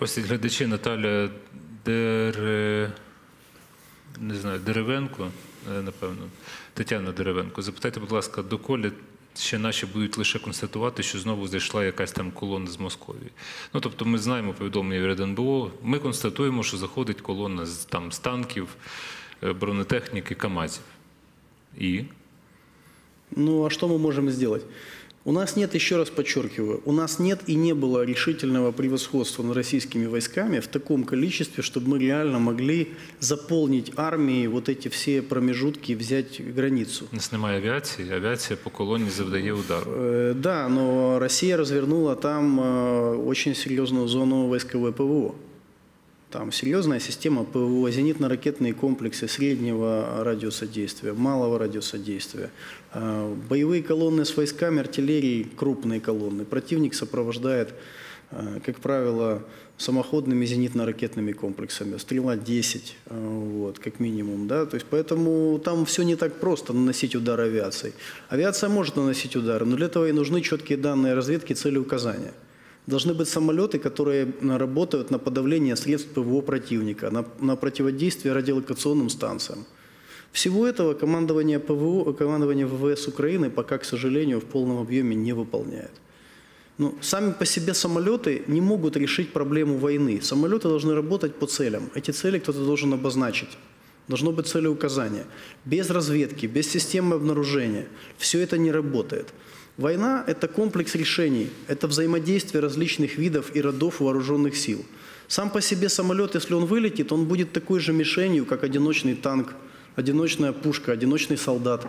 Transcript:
Просять глядачі Наталя Дере... не знаю, Деревенко, е, напевно, Тетяна Деревенко. Запитайте, будь ласка, доколи ще наші будуть лише констатувати, що знову зайшла якась там колона з Московії. Ну, тобто ми знаємо повідомлення від НБО, ми констатуємо, що заходить колона з, там, з танків, е, бронетехніки, КАМАЗів. І Ну а что мы можем сделать? У нас нет, еще раз подчеркиваю, у нас нет и не было решительного превосходства над российскими войсками в таком количестве, чтобы мы реально могли заполнить армией вот эти все промежутки, взять границу. у нас немає авіації, авіація по колоні завдає удару. Э, Да, но Россия развернула там э, очень серьезную зону войсковой ПВО. Там серьезная система ПВО, зенитно-ракетные комплексы среднего радиуса действия, малого радиуса действия, э, боевые колонны с войсками, артиллерии, крупные колонны. Противник сопровождает, э, как правило, самоходными зенитно-ракетными комплексами, стрела 10, э, вот, как минимум, да, то есть поэтому там все не так просто наносить удар авиацией. Авиация может наносить удары, но для этого и нужны четкие данные разведки, цели указания. Должны быть самолеты, которые м, работают на подавление средств ПВО противника, на, на противодействие радиолокационным станциям. Всего этого командование ПВО, командование ВВС Украины пока, к сожалению, в полном объеме не выполняет. Ну, сами по себе самолеты не могут решить проблему войны. Самолеты должны работать по целям. Эти цели кто-то должен обозначить. Должно быть целеуказание. Без разведки, без системы обнаружения. Все это не работает. Война – это комплекс решений, это взаимодействие различных видов и родов вооруженных сил. Сам по себе самолет, если он вылетит, он будет такой же мишенью, как одиночный танк, одиночная пушка, одиночный солдат.